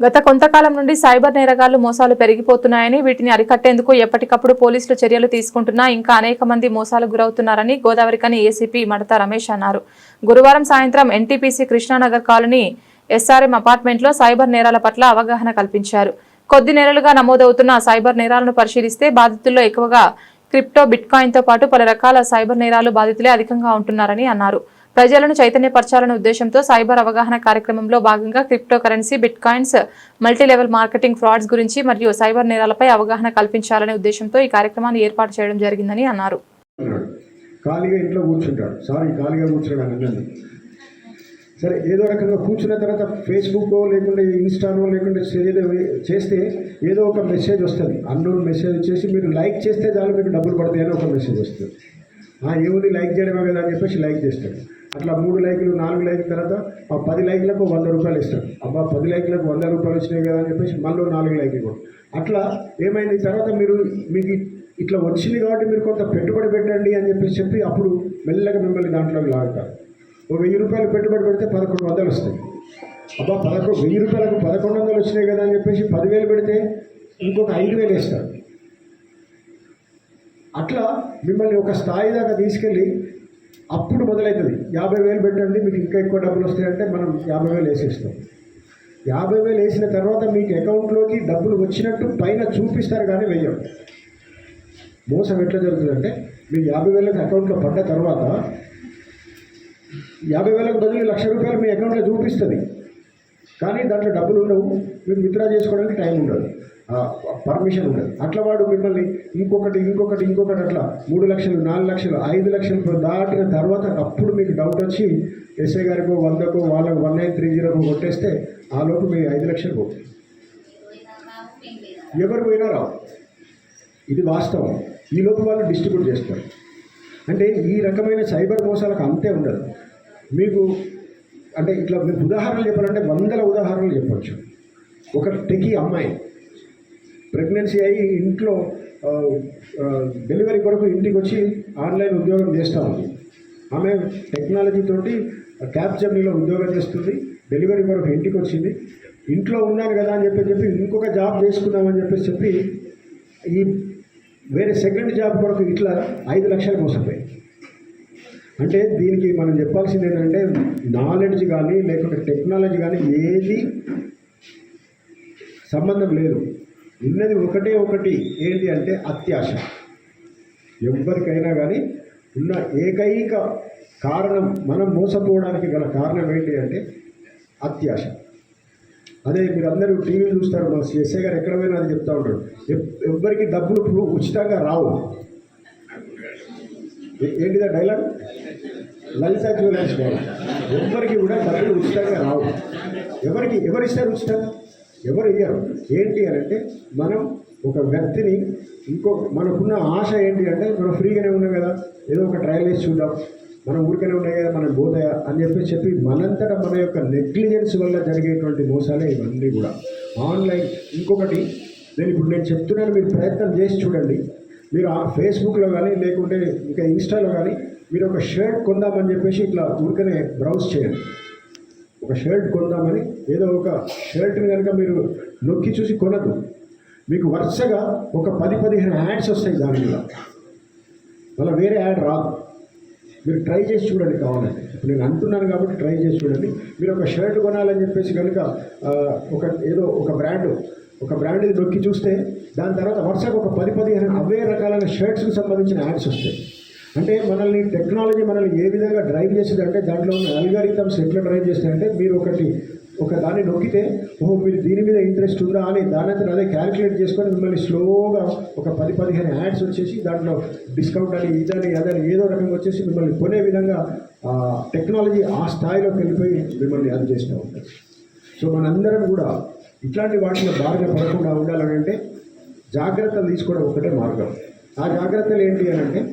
గత కొంతకాలం నుండి సైబర్ నేరగాళ్ళు మోసాలు పెరిగిపోతున్నాయని వీటిని అరికట్టేందుకు ఎప్పటికప్పుడు పోలీసులు చర్యలు తీసుకుంటున్నా ఇంకా అనేక మంది మోసాలు గురవుతున్నారని గోదావరికని ఏసీపీ మడత రమేష్ అన్నారు. గురువారం సాయంత్రం ఎన్టీపీసీ కృష్ణానగర్ కాలనీ ఎస్ఆర్ఎం అపార్ట్మెంట్లో సైబర్ నేరాల పట్ల అవగాహన కల్పించారు. కొద్ది నెలలుగా నమోదవుతున్న సైబర్ నేరాలను పరిశీలిస్తే బాధితుల్లో ఎక్కువగా క్రిప్టో బిట్కాయిన్తో పాటు పలు రకాల సైబర్ నేరాలు బాధితులే అధికంగా ఉంటున్నారని అన్నారు. ప్రజలను చైతన్యపరచాలనే ఉద్దేశంతో సైబర్ అవగాహన కార్యక్రమంలో భాగంగా cryptocurrency bitcoins multilevel marketing frauds గురించి మరియు సైబర్ నేరాలపై అవగాహన కల్పించాలనే ఉద్దేశంతో ఈ కార్యక్రమాన్ని ఏర్పాటు చేయడం జరిగిందని అన్నారు. ఖాళీగా ఇంట్లో కూర్చుంటాడు. సారీ ఖాళీగా కూర్చున్నాడు అన్నది. సరే ఏదో రకంగా కూర్చున్న తర్వాత ఫేస్బుక్ లేకుంటే ఇన్స్టానో లేకుంటే ఏదో చేస్తే ఏదో ఒక మెసేజ్ వస్తుంది. అన్నోన్ మెసేజ్ వచ్చేసి మీరు లైక్ చేస్తే చాలు మీకు డబ్బులు పడతాయని ఒక మెసేజ్ వస్తుంది. ఏముంది? లైక్ చేయడమే కదా అని చెప్పేసి లైక్ చేస్తాడు. అట్లా మూడు లైకులు నాలుగు లైకుల తర్వాత ఆ పది లైకులకు వంద రూపాయలు ఇస్తాడు అబ్బా పది లైకులకు వంద రూపాయలు వచ్చినాయి కదా అని చెప్పేసి మళ్ళీ నాలుగు లైకులు కూడా అట్లా ఏమైంది? తర్వాత మీరు మీకు ఇట్లా వచ్చింది కాబట్టి మీరు కొంత పెట్టుబడి పెట్టండి అని చెప్పేసి చెప్పి అప్పుడు మెల్లగా మిమ్మల్ని దాంట్లోకి లాగుతారు. ఓ వెయ్యి రూపాయలు పెట్టుబడి పెడితే పదకొండు వందలు వస్తాయి. అబ్బా పదకొండు వెయ్యి రూపాయలకు పదకొండు వందలు వచ్చినాయి కదా అని చెప్పేసి పదివేలు పెడితే ఇంకొక ఐదు వేలు వేస్తారు. అట్లా మిమ్మల్ని ఒక స్థాయి దాకా తీసుకెళ్ళి అప్పుడు మొదలవుతుంది యాభై వేలు పెట్టండి మీకు ఇంకా ఎక్కువ డబ్బులు వస్తాయంటే మనం యాభై వేలు వేసేస్తాం. యాభై వేలు వేసిన తర్వాత మీకు అకౌంట్లోకి డబ్బులు వచ్చినట్టు పైన చూపిస్తారు కానీ వెయ్యం మోసం ఎట్లా జరుగుతుందంటే మీరు యాభై వేలకు అకౌంట్లో పడ్డ తర్వాత యాభై వేలకు బదులు లక్ష రూపాయలు మీ అకౌంట్లో చూపిస్తుంది. కానీ దాంట్లో డబ్బులు ఉండవు. మీరు విత్డ్రా చేసుకోవడానికి టైం ఉండదు. పర్మిషన్ ఉండదు. అట్లా వాడు మిమ్మల్ని ఇంకొకటి ఇంకొకటి ఇంకొకటి అట్లా మూడు లక్షలు నాలుగు లక్షలు ఐదు లక్షలు దాటిన తర్వాత అప్పుడు మీకు డౌట్ వచ్చి ఎస్ఐ గారికి వందకు వాళ్ళకు వన్ నైన్ త్రీ జీరోకు కొట్టేస్తే ఆ లోపు మీ ఐదు లక్షలు పోతుంది ఎవరు పోయినా రావు. ఇది వాస్తవం. ఈ లోపు వాళ్ళు డిస్ట్రిబ్యూట్ చేస్తారు. అంటే ఈ రకమైన సైబర్ మోసాలకు అంతే ఉండదు. మీకు అంటే ఇట్లా మీకు ఉదాహరణలు చెప్పాలంటే వందల ఉదాహరణలు చెప్పచ్చు. ఒక టెకి అమ్మాయి. ప్రెగ్నెన్సీ అయ్యి ఇంట్లో డెలివరీ కొరకు ఇంటికి వచ్చి ఆన్లైన్ ఉద్యోగం చేస్తూ ఉంది. ఆమె టెక్నాలజీతోటి క్యాబ్ జర్నీలో ఉద్యోగం చేస్తుంది డెలివరీ కొరకు ఇంటికి వచ్చింది ఇంట్లో ఉన్నాను కదా అని చెప్పి చెప్పి ఇంకొక జాబ్ చేసుకుందామని చెప్పేసి చెప్పి ఈ వేరే సెకండ్ జాబ్ కొరకు ఇట్లా ఐదు లక్షలు మోసపోయి అంటే దీనికి మనం చెప్పాల్సింది ఏంటంటే నాలెడ్జ్ కానీ లేకుంటే టెక్నాలజీ కానీ ఏది సంబంధం లేదు. ఉన్నది ఒకటే ఒకటి. ఏంటి అంటే అత్యాశ. ఎవరికైనా కానీ ఉన్న ఏకైక కారణం మనం మోసపోవడానికి గల కారణం ఏంటి అంటే అత్యాశ. అదే మీరు అందరూ టీవీ చూస్తారు మా ఎస్ఐ గారు ఎక్కడ పోయినా అది చెప్తా ఉంటాడు ఎవ్వరికి డబ్బులు ఉచితంగా రావు. ఏంటిదా డైలాగ్? లలిత జ్యువెలర్స్ డైలాగ్ ఎవ్వరికి కూడా డబ్బులు ఉచితంగా రావు. ఎవరికి ఎవరిస్తారు ఉచితంగా ఎవరు ఇయ్యరు ఏంటి అని అంటే మనం ఒక వ్యక్తిని ఇంకో మనకున్న ఆశ ఏంటి అంటే మనం ఫ్రీగానే ఉన్నాం కదా ఏదో ఒక ట్రయల్ వేసి చూద్దాం. మనం ఊరికనే ఉన్నాయి కదా మనం పోతాయా అని చెప్పి చెప్పి మనంతట మన యొక్క నెగ్లిజెన్స్ వల్ల జరిగేటువంటి మోసాలే ఇవన్నీ కూడా. ఆన్లైన్ ఇంకొకటి నేను ఇప్పుడు నేను చెప్తున్నాను మీరు ప్రయత్నం చేసి చూడండి. మీరు ఆ ఫేస్బుక్లో కానీ లేకుంటే ఇంకా ఇన్స్టాలో కానీ మీరు ఒక షర్ట్ కొందామని చెప్పేసి ఇట్లా ఊరికనే బ్రౌజ్ చేయండి. ఒక షర్ట్ కొందామని ఏదో ఒక షర్ట్ని కనుక మీరు నొక్కి చూసి కొనదు మీకు వరుసగా ఒక పది పదిహేను యాడ్స్ వస్తాయి దాని మీద. మళ్ళీ వేరే యాడ్ రాదు. మీరు ట్రై చేసి చూడండి కావాలంటే. ఇప్పుడు నేను అంటున్నాను కాబట్టి ట్రై చేసి చూడండి. మీరు ఒక షర్ట్ కొనాలని చెప్పేసి కనుక ఒక ఏదో ఒక బ్రాండ్ ఒక బ్రాండ్ని నొక్కి చూస్తే దాని తర్వాత వరుసగా ఒక పది పదిహేను అవే రకాలైన షర్ట్స్కి సంబంధించిన యాడ్స్ వస్తాయి. అంటే మనల్ని టెక్నాలజీ మనల్ని ఏ విధంగా డ్రైవ్ చేసింది అంటే దాంట్లో ఉన్న అల్గారిథమ్స్ ఎట్లా డ్రైవ్ చేస్తాయంటే మీరు ఒకటి ఒక దాన్ని నొక్కితే ఓహో మీరు దీని మీద ఇంట్రెస్ట్ ఉందా అని దాని అంతా అదే క్యాలిక్యులేట్ చేసుకొని మిమ్మల్ని స్లోగా ఒక పది పదిహేను యాడ్స్ వచ్చేసి దాంట్లో డిస్కౌంట్ అని ఇదని అదని ఏదో రకంగా వచ్చేసి మిమ్మల్ని కొనే విధంగా టెక్నాలజీ ఆ స్థాయిలోకి వెళ్ళిపోయి మిమ్మల్ని అది చేస్తూ ఉంటుంది సో మనందరం కూడా ఇట్లాంటి వాటిలో బారిన పడకుండా ఉండాలని అంటే జాగ్రత్తలు తీసుకోవడం ఒకటే మార్గం. ఆ జాగ్రత్తలు ఏంటి అని అంటే